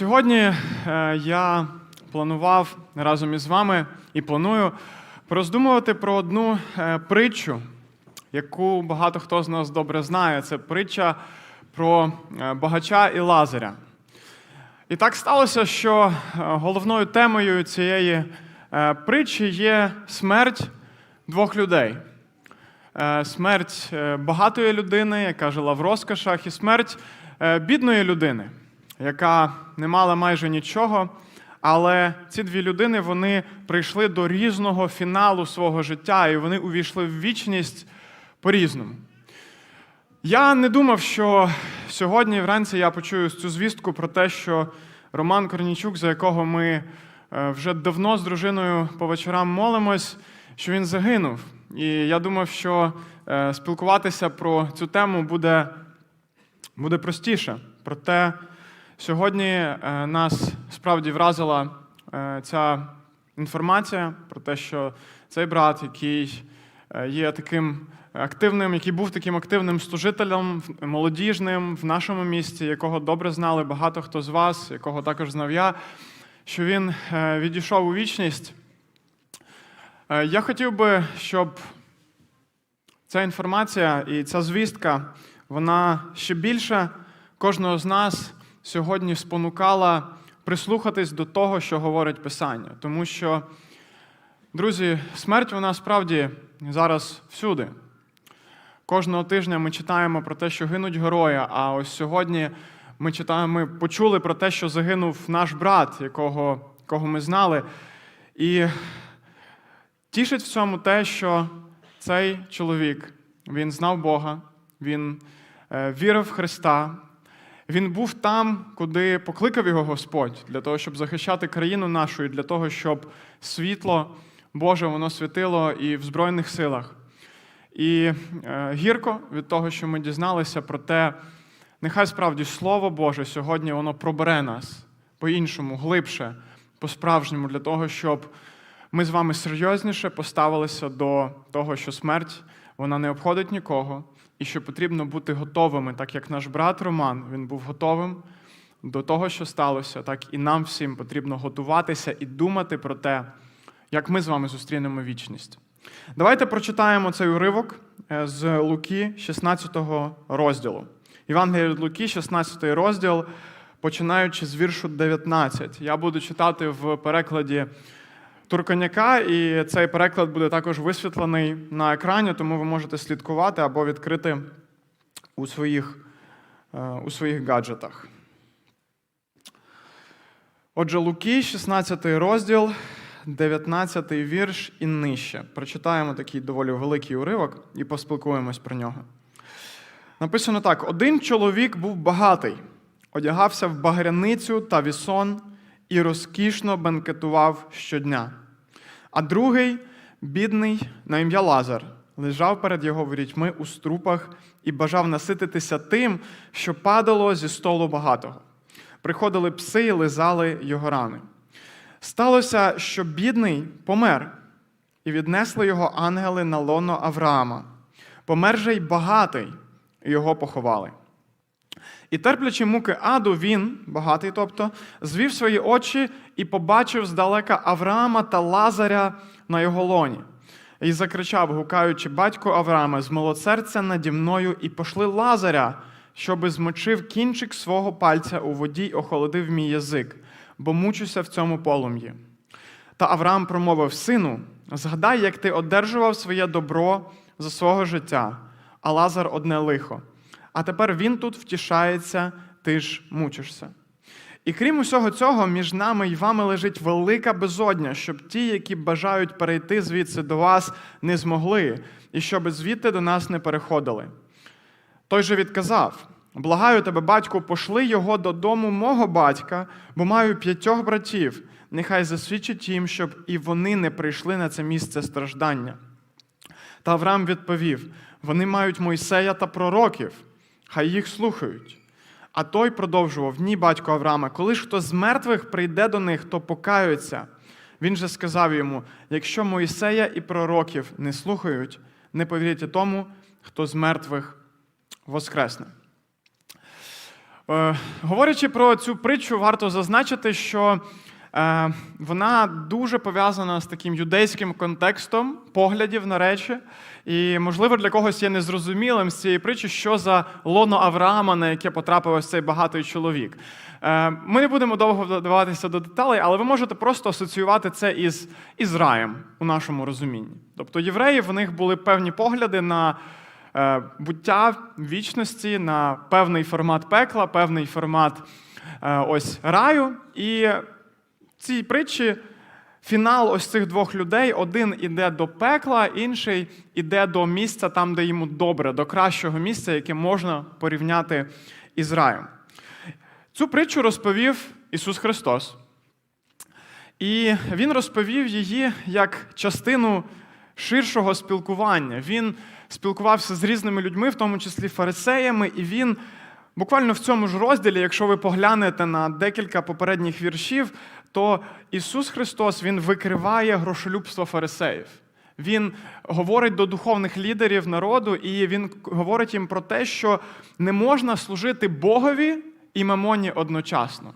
Сьогодні е, я планував разом із вами і планую пороздумувати про одну е, притчу, яку багато хто з нас добре знає. Це притча про е, багача і Лазаря. І так сталося, що головною темою цієї притчі є смерть двох людей. Смерть багатої людини, яка жила в розкошах, і смерть бідної людини, яка не мала майже нічого. Але ці дві людини вони прийшли до різного фіналу свого життя, і вони увійшли в вічність по-різному. Я не думав, що сьогодні вранці я почую цю звістку про те, що Роман Корнічук, за якого ми е, вже давно з дружиною по вечорам молимось, що він загинув. І я думав, що е, спілкуватися про цю тему буде, буде простіше. Проте сьогодні е, нас справді вразила е, ця інформація про те, що цей брат, який е, є таким активним, який був таким активним служителем, молодіжним в нашому місті, якого добре знали багато хто з вас, якого також знав я, що він відійшов у вічність. Я хотів би, щоб ця інформація і ця звістка, вона ще більше кожного з нас сьогодні спонукала прислухатись до того, що говорить Писання. Тому що, друзі, смерть вона справді зараз всюди. Кожного тижня ми читаємо про те, що гинуть герої. А ось сьогодні ми читаємо, ми почули про те, що загинув наш брат, якого, якого ми знали. І тішить в цьому те, що цей чоловік він знав Бога, він е, вірив в Христа. Він був там, куди покликав його Господь, для того, щоб захищати країну нашу, і для того, щоб світло Боже воно світило і в Збройних силах. І е, гірко від того, що ми дізналися про те, нехай справді Слово Боже сьогодні воно пробере нас по-іншому, глибше, по-справжньому, для того, щоб ми з вами серйозніше поставилися до того, що смерть вона не обходить нікого, і що потрібно бути готовими, так як наш брат Роман він був готовим до того, що сталося, так і нам всім потрібно готуватися і думати про те, як ми з вами зустрінемо вічність. Давайте прочитаємо цей уривок е, з Луки, 16 розділу. Євангелія від Луки, 16 розділ, починаючи з віршу 19. Я буду читати в перекладі Турканяка, і цей переклад буде також висвітлений на екрані, тому ви можете слідкувати або відкрити у своїх, е, у своїх гаджетах. Отже, Луки, 16 розділ, 19 вірш і нижче. Прочитаємо такий доволі великий уривок і поспілкуємось про нього. Написано так: один чоловік був багатий, одягався в багряницю та вісон і розкішно бенкетував щодня. А другий, бідний, на ім'я Лазар, лежав перед його ворітьми у струпах і бажав насититися тим, що падало зі столу багатого. Приходили пси і лизали його рани. Сталося, що бідний помер, і віднесли його ангели на лоно Авраама. Помер же й багатий, і його поховали. І терплячи муки аду, він, багатий, тобто, звів свої очі і побачив здалека Авраама та Лазаря на його лоні. І закричав, гукаючи батько Авраама, з молодсерця наді мною, і пошли Лазаря, щоби змочив кінчик свого пальця у воді й охолодив мій язик, бо мучуся в цьому полум'ї. Та Авраам промовив: Сину, згадай, як ти одержував своє добро за свого життя, а Лазар одне лихо. А тепер він тут втішається, ти ж мучишся. І крім усього цього, між нами і вами лежить велика безодня, щоб ті, які бажають перейти звідси до вас, не змогли, і щоб звідти до нас не переходили. Той же відказав: Благаю тебе, батьку, пошли його додому мого батька, бо маю п'ятьох братів. Нехай засвідчить їм, щоб і вони не прийшли на це місце страждання. Та Авраам відповів: вони мають Мойсея та пророків, хай їх слухають. А той продовжував: Ні, батько Авраама, коли ж хто з мертвих прийде до них, то покаються. Він же сказав йому: якщо Мойсея і пророків не слухають, не повірте тому, хто з мертвих воскресне. Е, Говорячи про цю притчу, варто зазначити, що вона дуже пов'язана з таким юдейським контекстом поглядів на речі. І, можливо, для когось є незрозумілим з цієї притчі, що за лоно Авраама, на яке потрапив ось цей багатий чоловік. Е, Ми не будемо довго вдаватися до деталей, але ви можете просто асоціювати це із, із раєм у нашому розумінні. Тобто євреї в них були певні погляди на е, буття вічності, на певний формат пекла, певний формат е, ось раю. І цій притчі фінал ось цих двох людей: один іде до пекла, інший іде до місця там, де йому добре, до кращого місця, яке можна порівняти із раєм. Цю притчу розповів Ісус Христос. І Він розповів її як частину ширшого спілкування. Він спілкувався з різними людьми, в тому числі фарисеями, і він буквально в цьому ж розділі, якщо ви поглянете на декілька попередніх віршів, то Ісус Христос Він викриває грошолюбство фарисеїв. Він говорить до духовних лідерів народу, і він говорить їм про те, що не можна служити Богові і мамоні одночасно.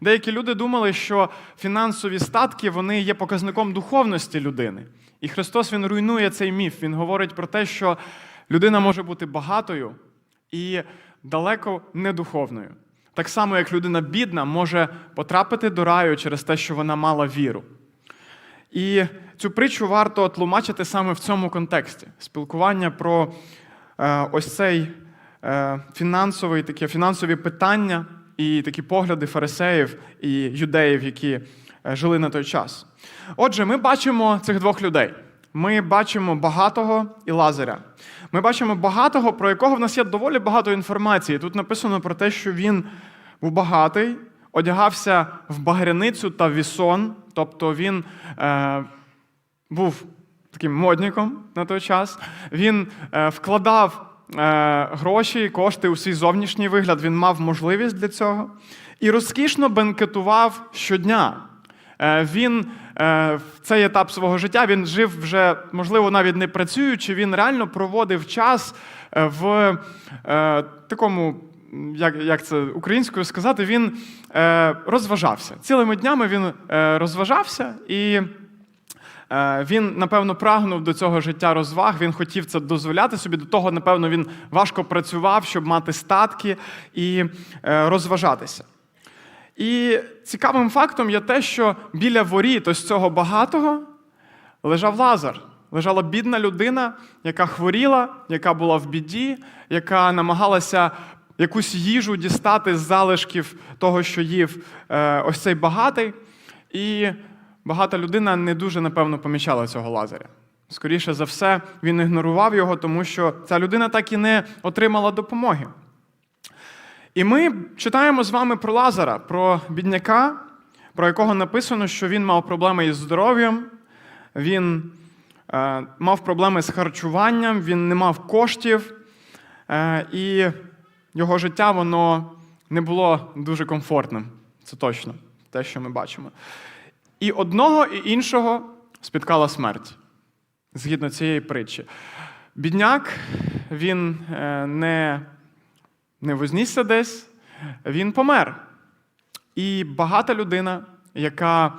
Деякі люди думали, що фінансові статки вони є показником духовності людини. І Христос Він руйнує цей міф. Він говорить про те, що людина може бути багатою і далеко не духовною. Так само, як людина бідна може потрапити до раю через те, що вона мала віру. І цю притчу варто тлумачити саме в цьому контексті спілкування про е, ось цей е, фінансовий, таке фінансові питання і такі погляди фарисеїв і юдеїв, які е, жили на той час. Отже, ми бачимо цих двох людей. Ми бачимо багатого і Лазаря. Ми бачимо багатого, про якого в нас є доволі багато інформації. Тут написано про те, що він був багатий, одягався в багряницю та вісон, тобто він е, був таким модником на той час. Він е, вкладав е, гроші, кошти у свій зовнішній вигляд, він мав можливість для цього. І розкішно бенкетував щодня. Е, Він е, в цей етап свого життя він жив вже, можливо, навіть не працюючи, він реально проводив час е, в такому, як, як це українською сказати, він е, розважався. Цілими днями він е, розважався і. Е, Він, напевно, прагнув до цього життя розваг, він хотів це дозволяти собі. До того, напевно, він важко працював, щоб мати статки і е, розважатися. І цікавим фактом є те, що біля воріт ось цього багатого лежав Лазар. Лежала бідна людина, яка хворіла, яка була в біді, яка намагалася якусь їжу дістати з залишків того, що їв е, ось цей багатий. І багата людина не дуже, напевно, помічала цього Лазаря. Скоріше за все, він ігнорував його, тому що ця людина так і не отримала допомоги. І ми читаємо з вами про Лазара, про бідняка, про якого написано, що він мав проблеми із здоров'ям, він е, мав проблеми з харчуванням, він не мав коштів, е, і його життя воно не було дуже комфортним. Це точно те, що ми бачимо. І одного і іншого спіткала смерть згідно цієї притчі. Бідняк, він е, не не вознісся десь, він помер. І багата людина, яка,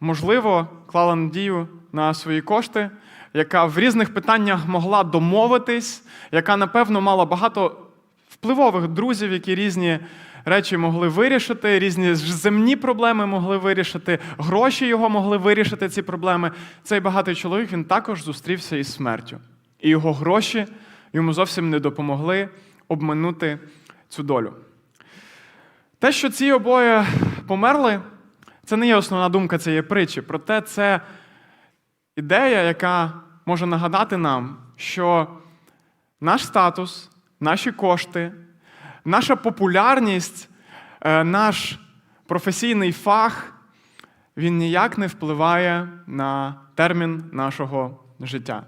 можливо, клала надію на свої кошти, яка в різних питаннях могла домовитись, яка, напевно, мала багато впливових друзів, які різні речі могли вирішити, різні земні проблеми могли вирішити, гроші його могли вирішити ці проблеми. Цей багатий чоловік він також зустрівся із смертю. І його гроші йому зовсім не допомогли обминути цю долю. Те, що ці обоє померли, це не є основна думка цієї притчі. Проте це ідея, яка може нагадати нам, що наш статус, наші кошти, наша популярність, е, наш професійний фах, він ніяк не впливає на термін нашого життя.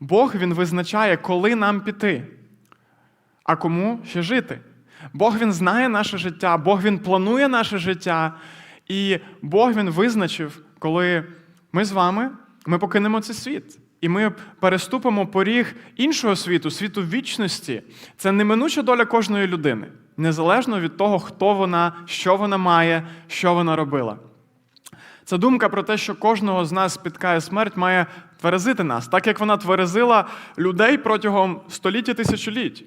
Бог він визначає, коли нам піти а кому ще жити. Бог Він знає наше життя, Бог Він планує наше життя, і Бог Він визначив, коли ми з вами ми покинемо цей світ. І ми переступимо поріг іншого світу, світу вічності. Це неминуча доля кожної людини. незалежно від того, хто вона, що вона має, що вона робила. Ця думка про те, що кожного з нас спіткає смерть, має тверезити нас, так як вона тверезила людей протягом століть і тисячоліть.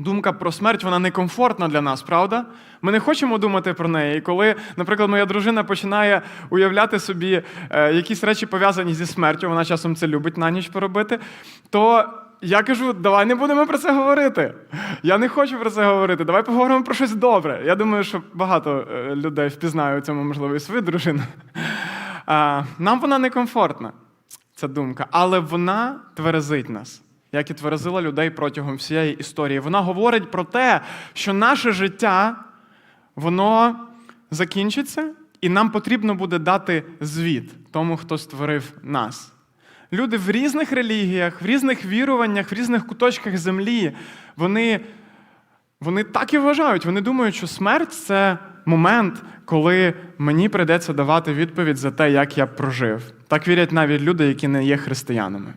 Думка про смерть вона некомфортна для нас, правда? Ми не хочемо думати про неї. І коли, наприклад, моя дружина починає уявляти собі е, якісь речі пов'язані зі смертю, вона часом це любить на ніч поробити, то я кажу, давай не будемо про це говорити. Я не хочу про це говорити. Давай поговоримо про щось добре. Я думаю, що багато е, людей впізнають у цьому, можливо, і свою дружину. Нам вона некомфортна, ця думка, але вона тверезить нас як і тверезила людей протягом всієї історії. Вона говорить про те, що наше життя воно закінчиться, і нам потрібно буде дати звіт тому, хто створив нас. Люди в різних релігіях, в різних віруваннях, в різних куточках землі, вони, вони так і вважають. Вони думають, що смерть це момент, коли мені прийдеться давати відповідь за те, як я прожив. Так вірять навіть люди, які не є християнами.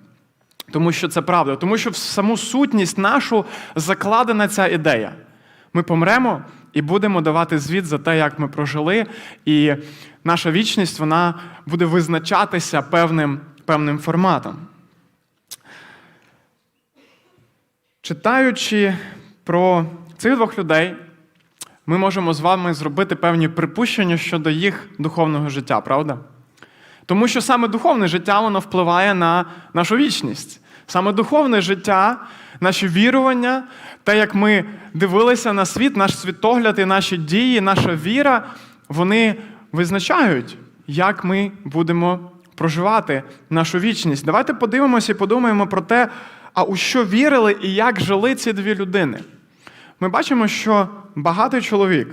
Тому що це правда, тому що в саму сутність нашу закладена ця ідея. Ми помремо і будемо давати звіт за те, як ми прожили, і наша вічність вона буде визначатися певним, певним форматом. Читаючи про цих двох людей, ми можемо з вами зробити певні припущення щодо їх духовного життя, правда? Тому що саме духовне життя воно впливає на нашу вічність. Саме духовне життя, наші вірування, те, як ми дивилися на світ, наш світогляд і наші дії, наша віра, вони визначають, як ми будемо проживати нашу вічність. Давайте подивимося і подумаємо про те, а у що вірили і як жили ці дві людини. Ми бачимо, що багатий чоловік,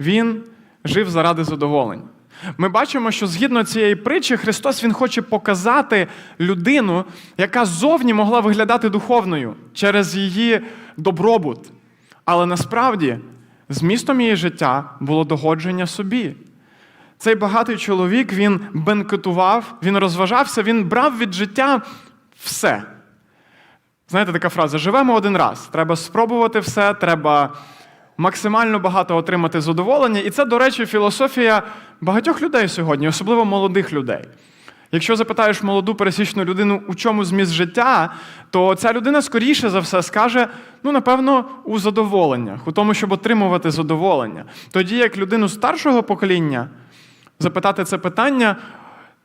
він жив заради задоволень. Ми бачимо, що згідно цієї притчі, Христос Він хоче показати людину, яка зовні могла виглядати духовною через її добробут. Але насправді змістом її життя було догодження собі. Цей багатий чоловік він бенкетував, він розважався, він брав від життя все. Знаєте, така фраза: живемо один раз. Треба спробувати все, треба максимально багато отримати задоволення. І це, до речі, філософія багатьох людей сьогодні, особливо молодих людей. Якщо запитаєш молоду пересічну людину, у чому зміст життя, то ця людина скоріше за все скаже: ну, напевно, у задоволеннях, у тому, щоб отримувати задоволення. Тоді як людину старшого покоління запитати це питання,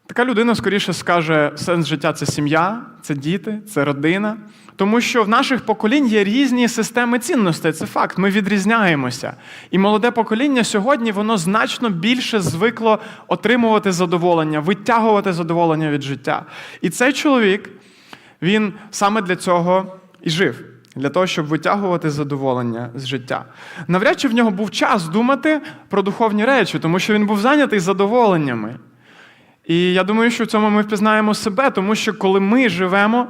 така людина скоріше скаже, сенс життя це сім'я, це діти, це родина. Тому що в наших поколінь є різні системи цінностей. Це факт. Ми відрізняємося. І молоде покоління сьогодні воно значно більше звикло отримувати задоволення, витягувати задоволення від життя. І цей чоловік, він саме для цього і жив. Для того, щоб витягувати задоволення з життя. Навряд чи в нього був час думати про духовні речі, тому що він був зайнятий задоволеннями. І я думаю, що в цьому ми впізнаємо себе, тому що коли ми живемо,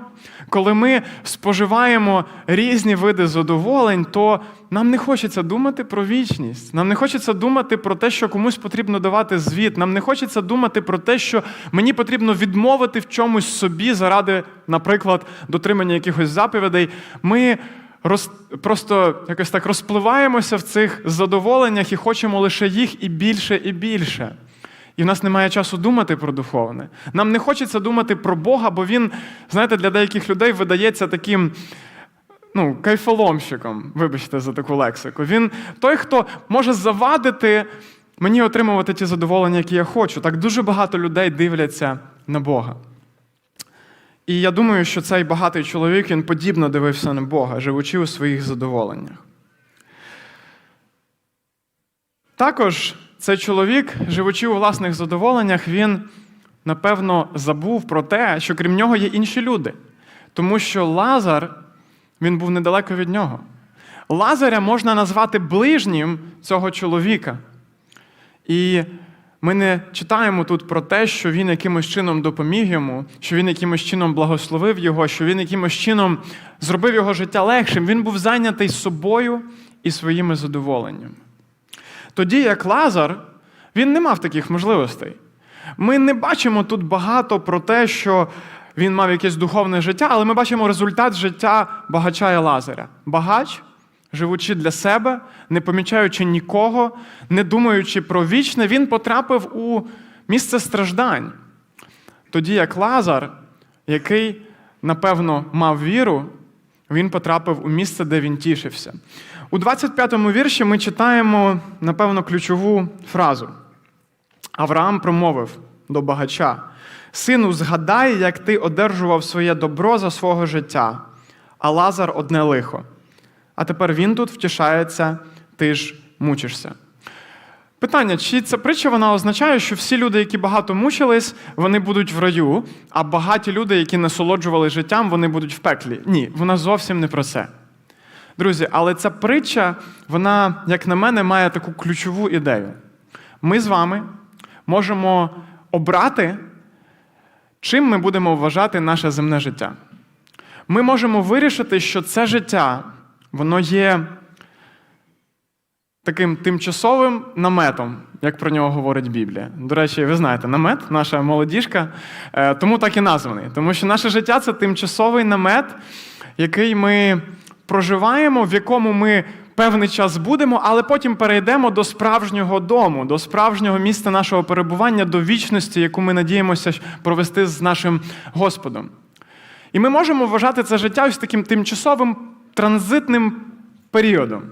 коли ми споживаємо різні види задоволень, то нам не хочеться думати про вічність. Нам не хочеться думати про те, що комусь потрібно давати звіт. Нам не хочеться думати про те, що мені потрібно відмовити в чомусь собі заради, наприклад, дотримання якихось заповідей. Ми роз, просто якось так розпливаємося в цих задоволеннях і хочемо лише їх і більше, і більше. І в нас немає часу думати про духовне. Нам не хочеться думати про Бога, бо він, знаєте, для деяких людей видається таким ну, кайфоломщиком, вибачте за таку лексику. Він той, хто може завадити мені отримувати ті задоволення, які я хочу. Так дуже багато людей дивляться на Бога. І я думаю, що цей багатий чоловік він подібно дивився на Бога, живучи у своїх задоволеннях. Також цей чоловік, живучи у власних задоволеннях, він, напевно, забув про те, що крім нього є інші люди. Тому що Лазар, він був недалеко від нього. Лазаря можна назвати ближнім цього чоловіка. І ми не читаємо тут про те, що він якимось чином допоміг йому, що він якимось чином благословив його, що він якимось чином зробив його життя легшим. Він був зайнятий собою і своїми задоволеннями. Тоді як Лазар, він не мав таких можливостей. Ми не бачимо тут багато про те, що він мав якесь духовне життя, але ми бачимо результат життя багача і Лазаря. Багач живучи для себе, не помічаючи нікого, не думаючи про вічне, він потрапив у місце страждань. Тоді як Лазар, який, напевно, мав віру, він потрапив у місце, де він тішився. У 25-му вірші ми читаємо, напевно, ключову фразу. Авраам промовив до багача: Сину, згадай, як ти одержував своє добро за свого життя, а Лазар одне лихо. А тепер він тут втішається, ти ж мучишся. Питання: чи ця притча вона означає, що всі люди, які багато мучились, вони будуть в раю, а багаті люди, які насолоджували життям, вони будуть в пеклі? Ні, вона зовсім не про це. Друзі, але ця притча, вона, як на мене, має таку ключову ідею. Ми з вами можемо обрати, чим ми будемо вважати наше земне життя. Ми можемо вирішити, що це життя, воно є таким тимчасовим наметом, як про нього говорить Біблія. До речі, ви знаєте, намет, наша молодіжка, е, тому так і названий. Тому що наше життя це тимчасовий намет, який ми проживаємо, в якому ми певний час будемо, але потім перейдемо до справжнього дому, до справжнього місця нашого перебування, до вічності, яку ми надіємося провести з нашим Господом. І ми можемо вважати це життя ось таким тимчасовим транзитним періодом.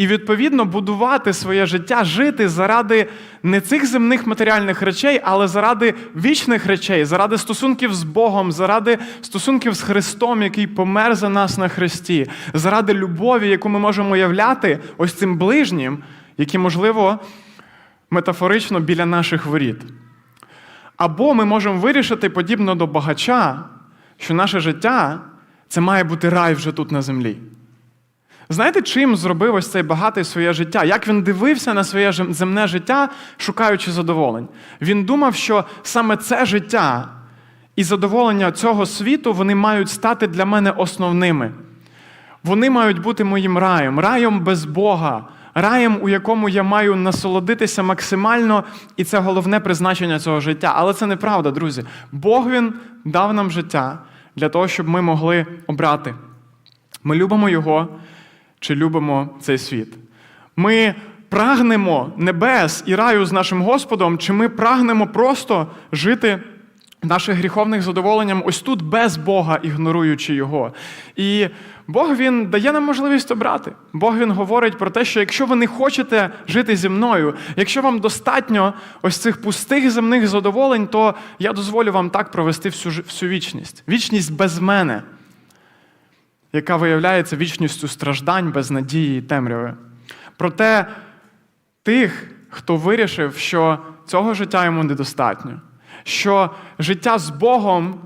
І, відповідно, будувати своє життя, жити заради не цих земних матеріальних речей, але заради вічних речей, заради стосунків з Богом, заради стосунків з Христом, який помер за нас на Христі, заради любові, яку ми можемо являти ось цим ближнім, які, можливо, метафорично біля наших воріт. Або ми можемо вирішити, подібно до багача, що наше життя це має бути рай вже тут на землі. Знаєте, чим зробив ось цей багатий своє життя? Як він дивився на своє земне життя, шукаючи задоволень? Він думав, що саме це життя і задоволення цього світу вони мають стати для мене основними. Вони мають бути моїм раєм, раєм без Бога, раєм, у якому я маю насолодитися максимально, і це головне призначення цього життя. Але це неправда, друзі. Бог він дав нам життя для того, щоб ми могли обрати. Ми любимо Його чи любимо цей світ. Ми прагнемо небес і раю з нашим Господом, чи ми прагнемо просто жити наших гріховних задоволенням ось тут без Бога, ігноруючи Його. І Бог Він дає нам можливість обрати. Бог Він говорить про те, що якщо ви не хочете жити зі мною, якщо вам достатньо ось цих пустих земних задоволень, то я дозволю вам так провести всю, всю вічність. Вічність без мене яка виявляється вічністю страждань, безнадії і темряви. Проте тих, хто вирішив, що цього життя йому недостатньо, що життя з Богом.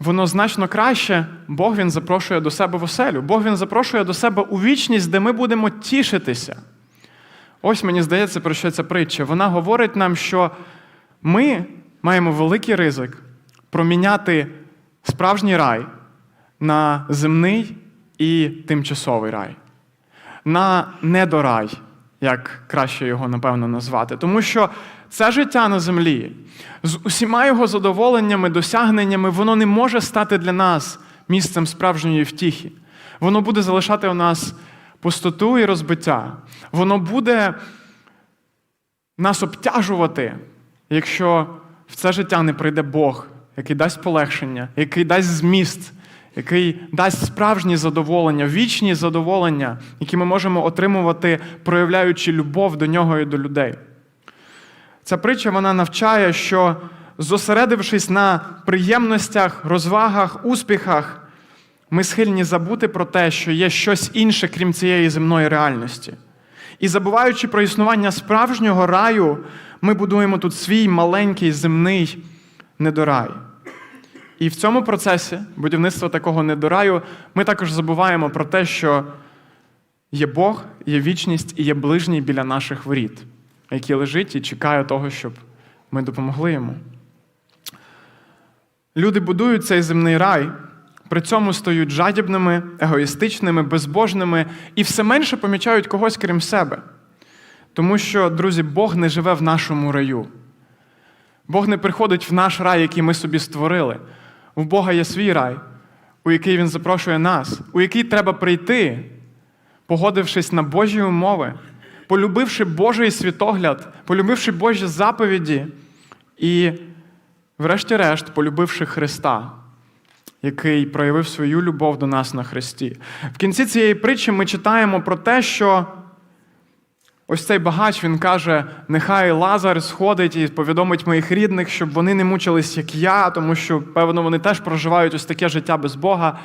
Воно значно краще, Бог Він запрошує до себе в оселю. Бог Він запрошує до себе у вічність, де ми будемо тішитися. Ось мені здається, про що ця притча. Вона говорить нам, що ми маємо великий ризик проміняти справжній рай на земний і тимчасовий рай, на недорай, як краще його, напевно, назвати. Тому що це життя на землі з усіма його задоволеннями, досягненнями, воно не може стати для нас місцем справжньої втіхи. Воно буде залишати у нас пустоту і розбиття. Воно буде нас обтяжувати, якщо в це життя не прийде Бог, який дасть полегшення, який дасть зміст, який дасть справжні задоволення, вічні задоволення, які ми можемо отримувати, проявляючи любов до нього і до людей. Ця притча вона навчає, що зосередившись на приємностях, розвагах, успіхах, ми схильні забути про те, що є щось інше, крім цієї земної реальності. І забуваючи про існування справжнього раю, ми будуємо тут свій маленький земний недорай. І в цьому процесі будівництва такого недораю ми також забуваємо про те, що є Бог, є вічність і є ближній біля наших воріт, який лежить і чекає того, щоб ми допомогли йому. Люди будують цей земний рай, при цьому стають жадібними, егоїстичними, безбожними і все менше помічають когось крім себе. Тому що, друзі, Бог не живе в нашому раю. Бог не приходить в наш рай, який ми собі створили. У Бога є свій рай, у який Він запрошує нас, у який треба прийти, погодившись на Божі умови, полюбивши Божий світогляд, полюбивши Божі заповіді і, врешті-решт, полюбивши Христа, який проявив свою любов до нас на Христі. В кінці цієї притчі ми читаємо про те, що ось цей багач він каже: нехай Лазар сходить і повідомить моїх рідних, щоб вони не мучились, як я, тому що, певно, вони теж проживають ось таке життя без Бога.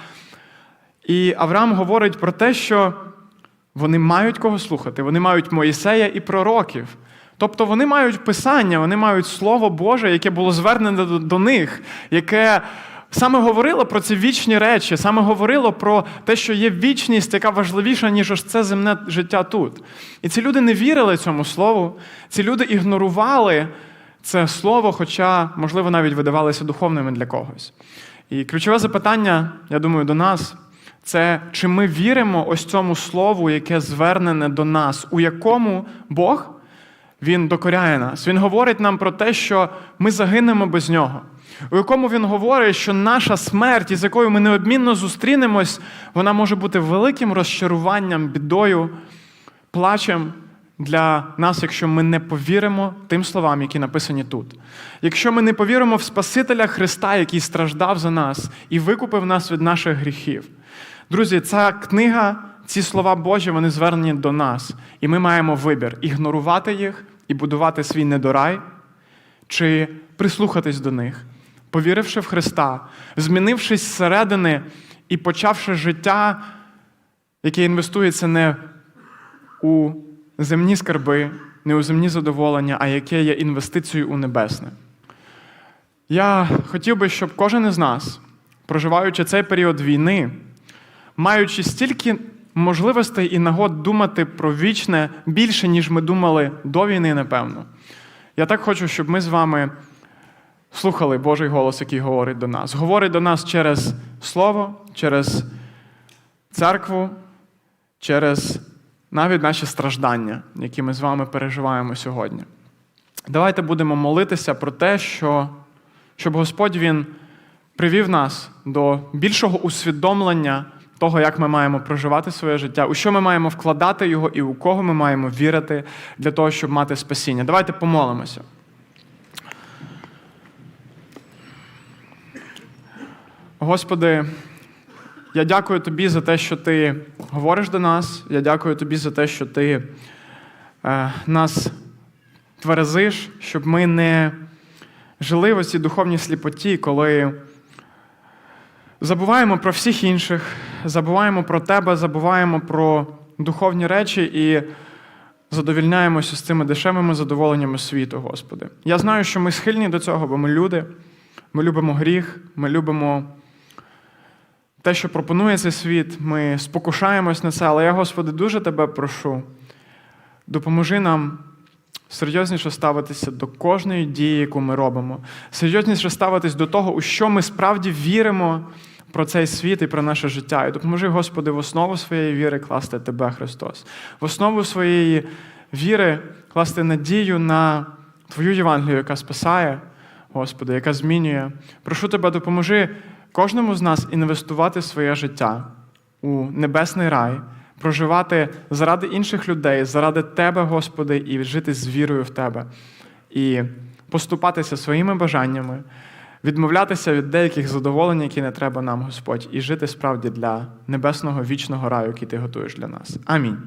І Авраам говорить про те, що вони мають кого слухати, вони мають Моїсея і пророків. Тобто вони мають писання, вони мають Слово Боже, яке було звернене до, них, яке саме говорило про ці вічні речі, саме говорило про те, що є вічність, яка важливіша, ніж ось це земне життя тут. І ці люди не вірили цьому слову, ці люди ігнорували це слово, хоча, можливо, навіть видавалися духовними для когось. І ключове запитання, я думаю, до нас це чи ми віримо ось цьому слову, яке звернене до нас, у якому Бог він докоряє нас. Він говорить нам про те, що ми загинемо без нього. У якому він говорить, що наша смерть, із якою ми неодмінно зустрінемось, вона може бути великим розчаруванням, бідою, плачем для нас, якщо ми не повіримо тим словам, які написані тут. Якщо ми не повіримо в Спасителя Христа, який страждав за нас і викупив нас від наших гріхів. Друзі, ця книга, ці слова Божі, вони звернені до нас. І ми маємо вибір ігнорувати їх і будувати свій недорай, чи прислухатись до них, повіривши в Христа, змінившись зсередини і почавши життя, яке інвестується не у земні скарби, не у земні задоволення, а яке є інвестицією у небесне. Я хотів би, щоб кожен із нас, проживаючи цей період війни, маючи стільки можливостей і нагод думати про вічне більше, ніж ми думали до війни, напевно. Я так хочу, щоб ми з вами слухали Божий голос, який говорить до нас. Говорить до нас через Слово, через церкву, через навіть наші страждання, які ми з вами переживаємо сьогодні. Давайте будемо молитися про те, що, щоб Господь Він привів нас до більшого усвідомлення того, як ми маємо проживати своє життя, у що ми маємо вкладати його і у кого ми маємо вірити для того, щоб мати спасіння. Давайте помолимося. Господи, я дякую Тобі за те, що Ти говориш до нас. Я дякую Тобі за те, що Ти е, нас тверезиш, щоб ми не жили в оцій духовній сліпоті, коли забуваємо про всіх інших, забуваємо про Тебе, забуваємо про духовні речі і задовільняємося з цими дешевими задоволеннями світу, Господи. Я знаю, що ми схильні до цього, бо ми люди, ми любимо гріх, ми любимо те, що пропонує цей світ, ми спокушаємось на це, але я, Господи, дуже Тебе прошу, допоможи нам серйозніше ставитися до кожної дії, яку ми робимо, серйозніше ставитись до того, у що ми справді віримо про цей світ і про наше життя. І допоможи, Господи, в основу своєї віри класти Тебе, Христос, в основу своєї віри класти надію на Твою Євангелію, яка спасає, Господи, яка змінює. Прошу Тебе, допоможи кожному з нас інвестувати своє життя у небесний рай, проживати заради інших людей, заради Тебе, Господи, і жити з вірою в Тебе, і поступатися своїми бажаннями, відмовлятися від деяких задоволень, які не треба нам, Господь, і жити справді для небесного вічного раю, який Ти готуєш для нас. Амінь.